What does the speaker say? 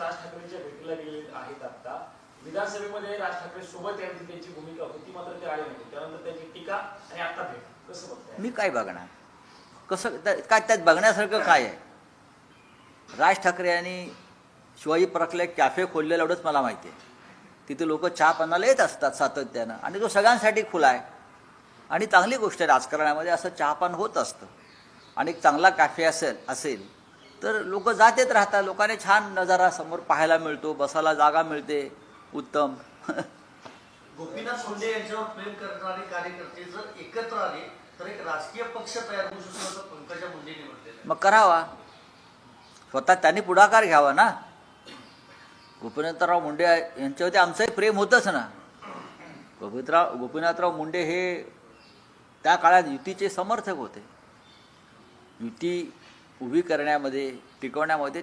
राज ठाकरेंच्या भेटीला गेले आहेत आता. विधानसभेमध्ये राज ठाकरे सोबत या त्यांची भूमिका होती मात्र ते आले नव्हते. त्यानंतर त्यांची टीका आणि आता भेट. कसं बघताय? मी काय बघणार? कसं काय त्यात बघण्यासारखं काय आहे? राज ठाकरे यांनी शिवाजी पार्कला एक कॅफे खोललेलं एवढंच मला माहिती आहे. तिथे लोक चहा पानाला येत असतात सातत्यानं आणि तो सगळ्यांसाठी खुला आहे. आणि चांगली गोष्ट आहे राजकारणामध्ये असं चहापान होत असतं. आणि एक चांगला कॅफे असेल असेल तर लोक जात येत राहतात. लोकांनी छान नजारा समोर पाहायला मिळतो बसायला जागा मिळते. उत्तम. गोपीनाथ मुंडे यांच्यावर प्रेम करणारे कार्यकर्ते जर एकत्र आले तर एक राजकीय पक्ष तयार होऊ शकतो पंकजा मुंडे म्हटलेलं मग करावा. स्वतः त्यांनी पुढाकार घ्यावा ना. गोपीनाथराव मुंडे यांच्यावरती आमचंही प्रेम होतंच ना. गोपीनाथराव गोपीनाथराव मुंडे हे त्या काळात युतीचे समर्थक होते. युती उभी करण्यामध्ये टिकवण्यामध्ये